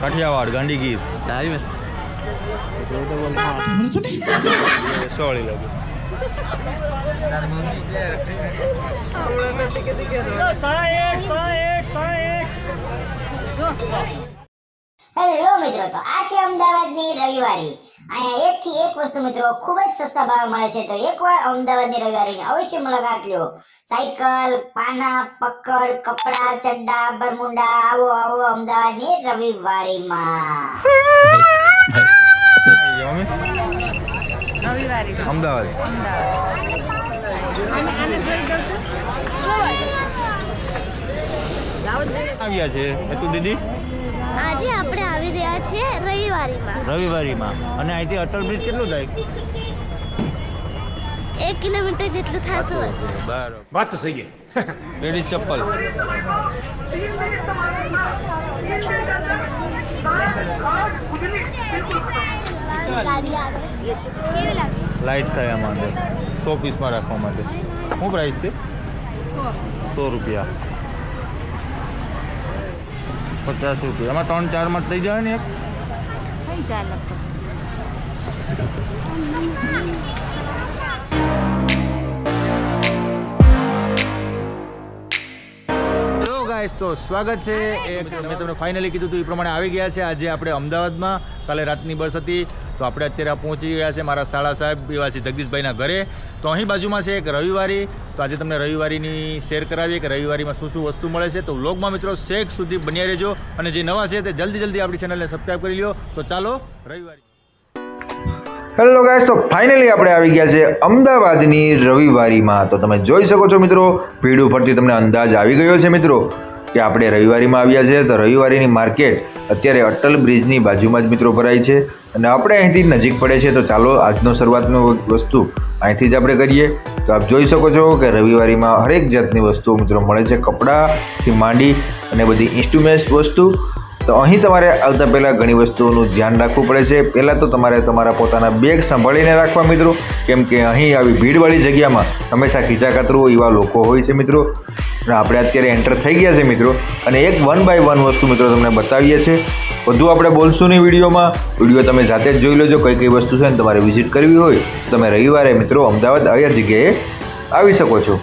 કાઠિયાવાડ ગાંધીગીર. ગીર સાહેબ સોળી લાગે. હેલો મિત્રો તો આ છે અમદાવાદની રવિવારી. અહીંયા એક થી એક વસ્તુ મિત્રો ખૂબ જ સસ્તા ભાવે મળે છે. તો એકવાર અમદાવાદની રવિવારીની અવશ્ય મુલાકાત લ્યો સાયકલ પાના પક્કડ કપડા ચડ્ડા બરમુંડા આવો આવો અમદાવાદની રવિવારીમાં. અમદાવાદ. આવ્યા છે? તું દીદી? આજે આવી છીએ રવિવારીમાં. રવિવારીમાં. અને અહીંથી અટલ બ્રિજ કેટલું થાય? એક કિલોમીટર જેટલું થશે. બરાબર. વાત તો સહી है લેડીઝ ચપ્પલ. ગાડી આવે કેવી લાગે લાઇટ થાય આમાં સો પીસમાં રાખવા માટે. શું પ્રાઇસ છે? સો રૂપિયા. પચાસ રૂપિયા. એમાં ત્રણ ચારમાં થઈ જાય ને એક? થઈ જાય ગાઈસ તો સ્વાગત છે. એક મેં તમને ફાઇનલી કીધું હતું એ પ્રમાણે આવી ગયા છે. આજે આપણે અમદાવાદમાં કાલે રાતની બસ હતી. તો આપણે અત્યારે પહોંચી ગયા છે મારા શાળા સાહેબ એવા છે જગદીશભાઈના ઘરે. તો અહીં બાજુમાં છે એક રવિવારી. તો આજે તમને રવિવારીની શેર કરાવીએ કે રવિવારીમાં શું શું વસ્તુ મળે છે. તો વ્લોગમાં મિત્રો શેખ સુધી બન્યા રહેજો. અને જે નવા છે તે જલ્દી જલ્દી આપણી ચેનલને સબસ્ક્રાઈબ કરી લો તો ચાલો રવિવારી. હેલો ગાઈસ તો ફાઇનલી આપણે આવી ગયા છે અમદાવાદની રવિવારીમાં. તો તમે જોઈ શકો છો મિત્રો ભીડ ઉપરથી તમને અંદાજ આવી ગયો છે મિત્રો. કે આપણે રવિવારીમાં આવ્યા છે, તો રવિવારીની માર્કેટ અત્યારે અટલ બ્રિજની બાજુમાં જ મિત્રો ભરાય છે અને આપણે અહીંથી નજીક પડે છે, તો ચાલો આજનો શરૂઆતનો વસ્તુ અહીંથી જ આપણે કરીએ. તો આપ જોઈ શકો છો કે રવિવારીમાં હરેક જાતની વસ્તુઓ મિત્રો મળે છે, કપડાથી માંડી અને બધી ઇન્સ્ટ્રુમેન્ટ્સ વસ્તુ. તો અહીં તમારે આવતા પહેલાં ઘણી વસ્તુઓનું ધ્યાન રાખવું પડે છે. પહેલાં તો તમારે તમારા પોતાના બેગ સંભાળીને રાખવા મિત્રો, કેમ કે અહીં આવી ભીડવાળી જગ્યામાં હંમેશા ખીચા કાતરું એવા લોકો હોય છે મિત્રો. આપણે અત્યારે એન્ટર થઈ ગયા છે મિત્રો. અને એક વન બાય વન વસ્તુ મિત્રો તમને બતાવીએ છીએ. બધું આપણે બોલશું નહીં વિડીયોમાં. વીડિયો તમે જાતે જ જોઈ લેજો, કઈ કઈ વસ્તુ છે ને તમારે વિઝિટ કરવી હોય તમે રવિવારે મિત્રો અમદાવાદ આવ્યા જગ્યાએ આવી શકો છો.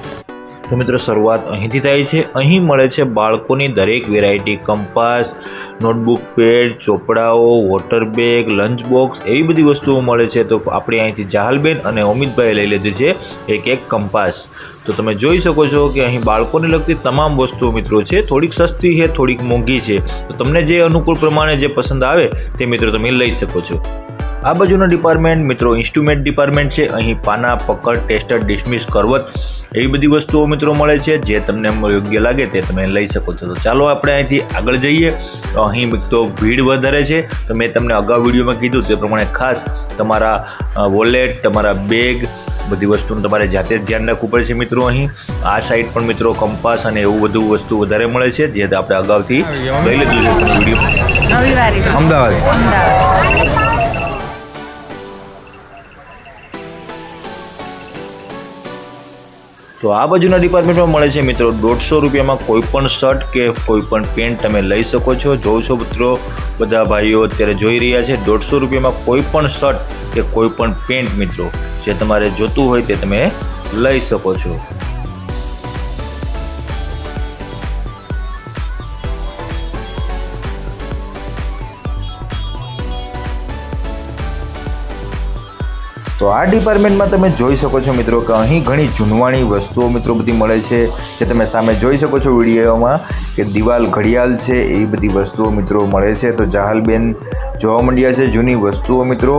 તો મિત્રો, શરૂઆત અહીંથી થાય છે. અહીં મળે છે બાળકોની દરેક વેરાયટી કંપાસ નોટબુક પેડ ચોપડાઓ વોટર બેગ લંચ બોક્સ એવી બધી વસ્તુઓ મળે છે. તો આપણે અહીંથી જાહલબેન અને અમિતભાઈ લઈ લીધી છે એક એક કંપાસ. તો તમે જોઈ શકો છો કે અહીં બાળકોને લગતી તમામ વસ્તુઓ મિત્રો છે, થોડીક સસ્તી છે, થોડીક મોંઘી છે. તો તમને જે અનુકૂળ પ્રમાણે જે પસંદ આવે તે મિત્રો તમે લઈ શકો છો. આ બાજુનો ડિપાર્ટમેન્ટ મિત્રો ઇન્સ્ટ્રુમેન્ટ ડિપાર્ટમેન્ટ છે. અહીં પાના પકડ ટેસ્ટર ડિસમિસ કરવત એવી બધી વસ્તુઓ મિત્રો મળે છે. જે તમને યોગ્ય લાગે તે તમે લઈ શકો છો. તો ચાલો આપણે અહીંથી આગળ જઈએ. તો અહીં તો ભીડ વધારે છે. તો મેં તમને અગાઉ વિડીયોમાં કીધું તે પ્રમાણે ખાસ તમારા વોલેટ તમારા બેગ બધી વસ્તુનું તમારે જાતે જ ધ્યાન રાખવું પડે છે મિત્રો અહીં. આ સાઈડ પણ મિત્રો કંપાસ અને એવું બધું વસ્તુ વધારે મળે છે. જે આપણે અગાઉથી લઈ લીધું છે. અમદાવાદ. તો આ બાજુના ડિપાર્ટમેન્ટમાં મળે છે મિત્રો દોઢસો રૂપિયામાં કોઈ પણ શર્ટ કે કોઈ પણ પેન્ટ તમે લઈ શકો છો. જોઉં છો મિત્રો, બધા ભાઈઓ અત્યારે જોઈ રહ્યા છે દોઢસો રૂપિયામાં કોઈ પણ શર્ટ કે કોઈ પણ પેન્ટ મિત્રો જે તમારે જોતું હોય તે તમે લઈ શકો છો. તો આ ડિપાર્ટમેન્ટમાં તમે જોઈ શકો છો મિત્રો કે અહીં ઘણી જૂનવાણી વસ્તુઓ મિત્રો બધી મળે છે, જે તમે સામે જોઈ શકો છો વિડીયોમાં કે દિવાલ ઘડિયાળ છે એવી બધી વસ્તુઓ મિત્રો મળે છે. તો જાહલબેન જોવા મંડ્યા છે જૂની વસ્તુઓ મિત્રો.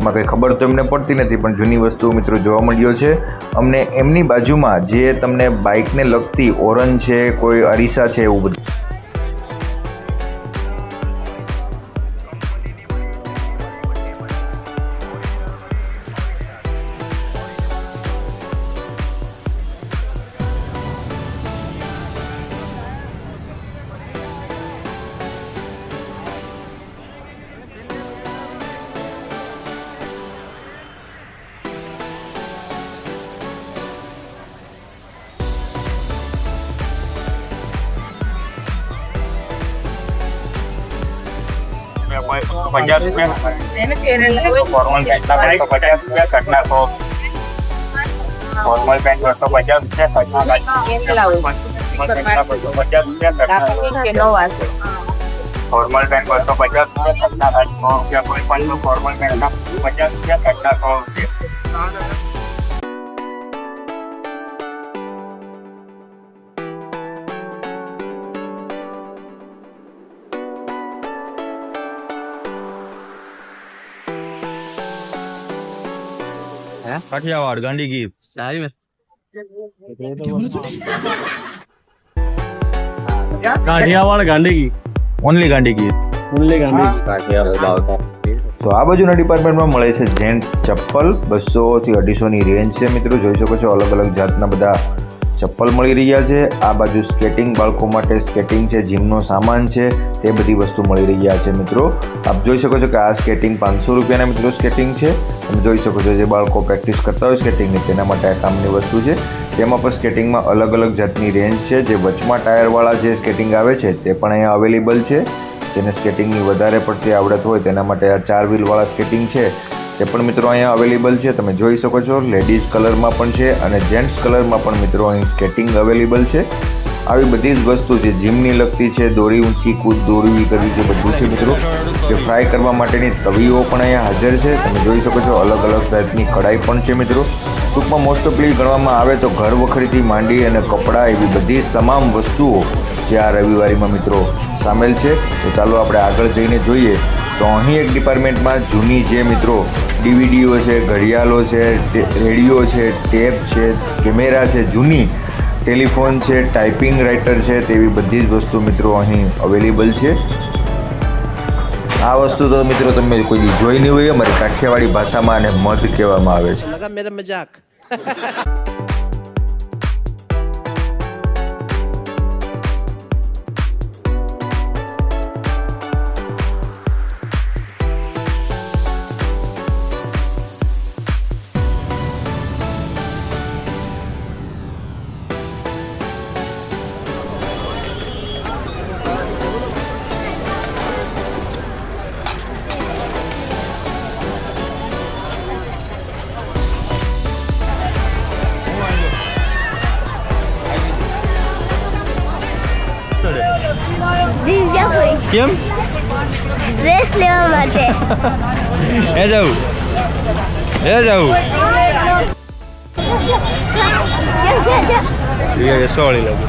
એમાં કંઈ ખબર તો એમને પડતી નથી, પણ જૂની વસ્તુઓ મિત્રો જોવા મળ્યો છે. અમને એમની બાજુમાં જે તમને બાઇકને લગતી ઓરન છે, કોઈ અરીસા છે, એવું બધું પચાસ રૂપિયા ફોર્મલ પેન્ટ પચાસ રૂપિયા કટ નાખો ફોર્મલ પેન્ટ બસો પચાસ રૂપિયા ફોર્મલ પેન્ટ બસો પચાસ રૂપિયા કટ નાખો કોઈ પણ ફોર્મલ પેન્ટ પચાસ રૂપિયા કટ નાખો કાઠિયાવાડ ગાંધીગીર કાઠિયાવાડ ગાંધીગી ઓનલી ગાંધીગીર મુરલી ગાંધી તો આ બાજુના ડિપાર્ટમેન્ટમાં મળે છે જેન્ટ્સ ચપ્પલ બસોથી અઢીસોની રેન્જ છે મિત્રો. જોઈ શકો છો અલગ અલગ જાતના બધા ચપ્પલ મળી રહ્યા છે. આ બાજુ સ્કેટિંગ બાળકો માટે સ્કેટિંગ છે, જીમનો સામાન છે, તે બધી વસ્તુ મળી રહ્યા છે મિત્રો. આપ જોઈ શકો છો કે આ સ્કેટિંગ પાંચસો રૂપિયાના મિત્રો સ્કેટિંગ છે. તમે જોઈ શકો છો જે બાળકો પ્રેક્ટિસ કરતા હોય સ્કેટિંગની, તેના માટે આ કામની વસ્તુ છે. તેમાં પણ સ્કેટિંગમાં અલગ અલગ જાતની રેન્જ છે. જે વચમાં ટાયરવાળા જે સ્કેટિંગ આવે છે, તે પણ અહીંયા અવેલેબલ છે. જેને સ્કેટિંગની વધારે પડતી આવડત હોય, તેના માટે આ ચાર વ્હીલવાળા સ્કેટિંગ છે. તે પણ મિત્રો અહીંયા અવેલેબલ છે. તમે જોઈ શકો છો લેડીઝ કલરમાં પણ છે અને જેન્ટ્સ કલરમાં પણ મિત્રો અહીં સ્કેટિંગ અવેલેબલ છે. આવી બધી જ વસ્તુ છે. જીમની લગતી છે, દોરી ઊંચી, કૂદ, દોરવી કરવી છે, બધું છે મિત્રો. તે ફ્રાય કરવા માટેની તવીઓ પણ અહીંયા હાજર છે. તમે જોઈ શકો છો, અલગ અલગ ટાઈપની કઢાઈ પણ છે મિત્રો. ટૂંકમાં મોસ્ટ ઓફલી ગણવામાં આવે તો ઘર વખરીથી માંડી અને કપડાં એવી બધી જ તમામ વસ્તુઓ જે આ રવિવારીમાં મિત્રો સામેલ છે. તો ચાલો આપણે આગળ જઈને જોઈએ. તો અહીં એક ડિપાર્ટમેન્ટમાં જૂની જે મિત્રો ડીવીડીઓ છે, ઘડિયાળો છે રેડિયો છે, ટેપ છે, કેમેરા છે, જૂની ટેલિફોન છે, ટાઈપિંગ રાઇટર છે, તેવી બધી જ વસ્તુ મિત્રો અહીં અવેલેબલ છે. આ વસ્તુ તો મિત્રો તમે કોઈ જોઈ નહીં હોય, અમારી કાઠિયાવાડી ભાષામાં આને મધ કહેવામાં આવે છે. लगा કેમ ડ્રેસ લેવા માટે એ જવું એ જવું જો, જો, જો. સોળી લાગે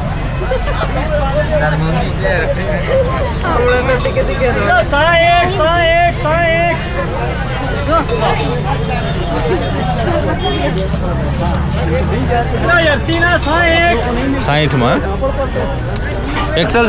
સાહીઠમાં એક્સેલ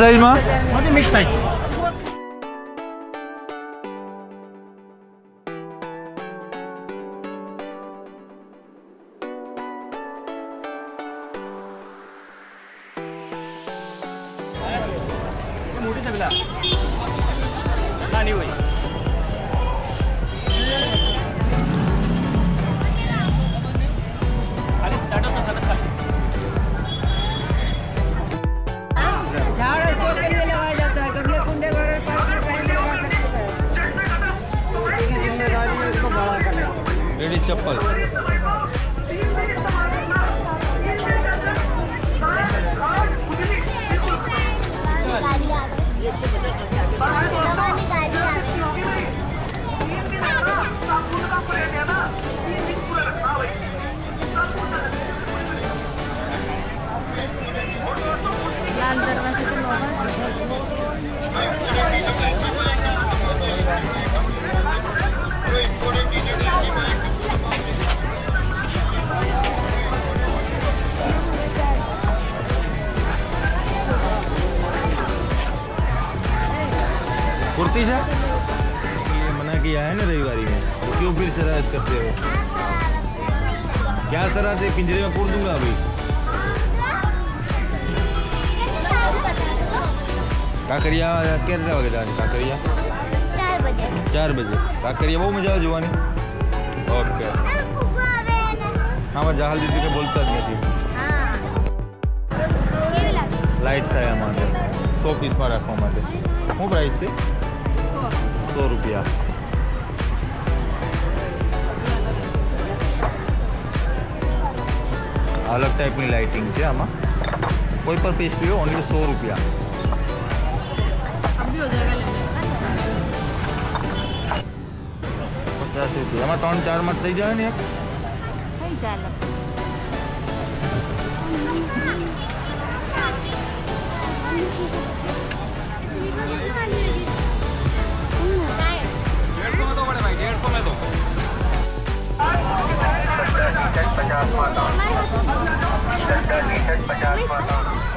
સાઇઝમાં રેડી ચપ્પલ ગાડી આવે. તમારી ગાડી આવે. कुर्ती से ये मना किया है ना रविवारी में तो क्यों फिर शरारत करते हो क्या शरारत है पिंजरे में पूर दूंगा अभी કાંકરિયા ક્યારે વાગે જવાની કાંકરિયા ચાર બજે ચાર બજે કાંકરિયા બહુ મજા આવે જોવાની ઓકે આમાં જહાલ દીદી કે બોલતા જ નથી હા કેવી લાગે લાઇટ થાય આમાં સો પીસમાં રાખવા માટે શું પ્રાઇસ છે સો રૂપિયા. અલગ ટાઈપની લાઇટિંગ છે આમાં. કોઈ પણ પીસ લ્યો ઓનલી સો રૂપિયા. પચાસ રૂપિયા. એમાં ત્રણ ચારમાં થઈ જાય ને એક? पचास पचास माता पचास माता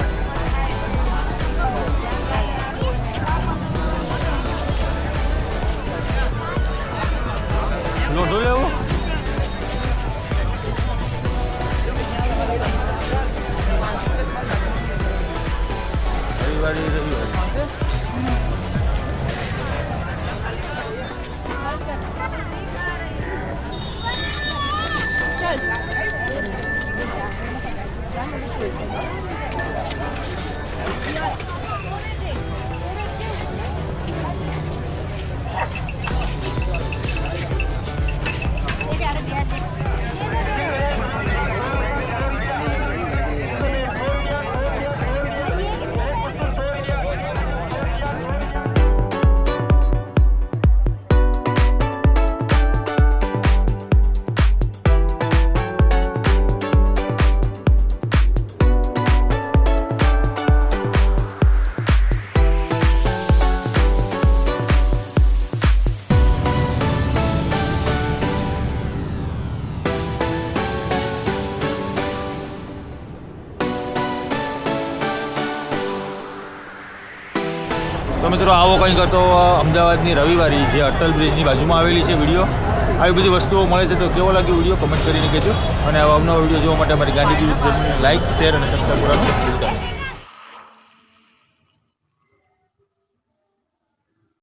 તો મિત્રો, આવો કંઈક હતો અમદાવાદની રવિવારી જે અટલ બ્રિજની બાજુમાં આવેલી છે વીડિયો. આવી બધી વસ્તુઓ મળે છે તો કેવો લાગ્યો વીડિયો, કમેન્ટ કરીને કહેજો. અને આવા અવનવા વીડિયો જોવા માટે અમારી ગાંધી ટીવી લાઇક શેર અને સબસ્ક્રાઈબ કરવાનું ભૂલતા નહીં.